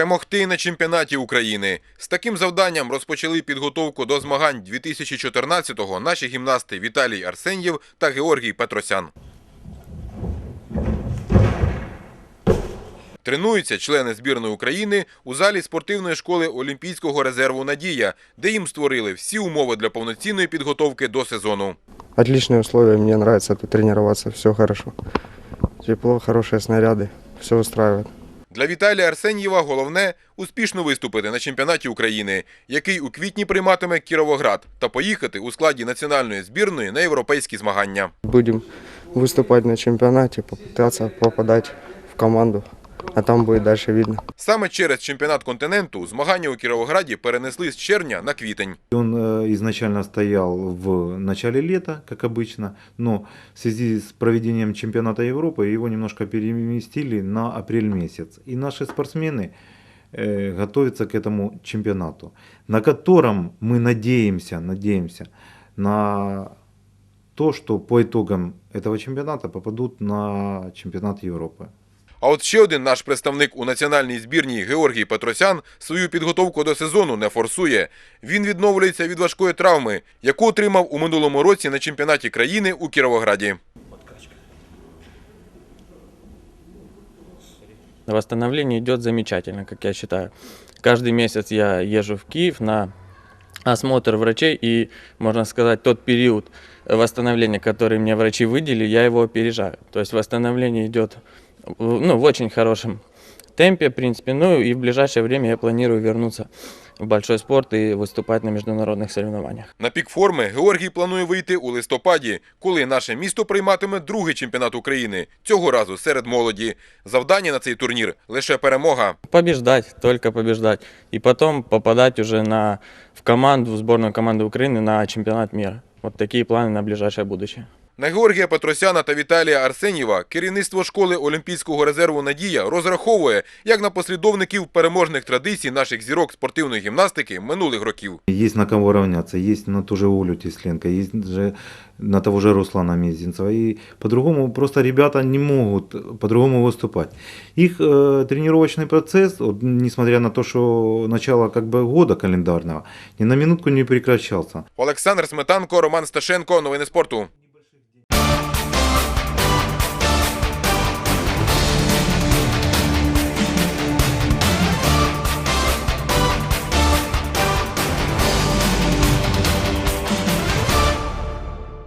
Перемогти на чемпіонаті України. З таким завданням розпочали підготовку до змагань 2014-го наші гімнасти Віталій Арсенєв та Георгій Петросян. Тренуються члени збірної України у залі спортивної школи Олімпійського резерву Надія, де їм створили всі умови для повноцінної підготовки до сезону. Отличные условия, мне нравится тут тренироваться, все хорошо. Тепло, хорошие снаряды, все устраивает. Для Віталія Арсенєва головне успішно виступити на чемпіонаті України, який у квітні прийматиме Кіровоград, та поїхати у складі національної збірної на європейські змагання. Будемо виступати на чемпіонаті, попитатися попадати в команду, а там будет дальше видно. Саме через чемпіонат континенту змагання у Кіровограді перенесли з червня на квітень. Он э, изначально стоял в начале лета, как обычно, но в связи с проведением чемпионата Европы его немножко переместили на апрель месяц. И наши спортсмены э, готовятся к этому чемпионату, на котором мы надеемся, надеемся на то, что по итогам этого чемпионата попадут на чемпионат Европы. А от ще один наш представник у національній збірній Георгій Петросян свою підготовку до сезону не форсує. Він відновлюється від важкої травми, яку отримав у минулому році на чемпіонаті країни у Кіровограді. Восстановление идет замечательно, как я считаю. Каждый месяц я езжу в Киев на осмотр врачей, и, можно сказать, тот период восстановления, который мне врачи выделили, я его опережаю. То есть восстановление идет ну, в очень хорошем темпе, в принципе. Ну и в ближайшее время я планирую вернуться в большой спорт и выступать на международных соревнованиях. На пік форми Георгій планує вийти у листопаді, коли наше місто прийматиме другий чемпіонат України. Цього разу серед молоді. Завдання на цей турнір лише перемога. Побеждать, только побеждать. И потом попадать уже на, в команду, в сборную команду Украины на чемпионат мира. Вот такие планы на ближайшее будущее. На Георгія Петросяна та Віталія Арсенєва керівництво школи Олімпійського резерву Надія розраховує як на послідовників переможних традицій наших зірок спортивної гімнастики минулих років. Есть на кого равняться, есть на ту же Олю Тесленко, есть же на того же Руслана Мезенцева. И по-другому просто ребята не могут по-другому выступать. Их э, тренировочный процесс, вот, несмотря на то, что начало как бы года календарного, ни на минутку не прекращался. Олександр Сметанко, Роман Сташенко. Новини спорту.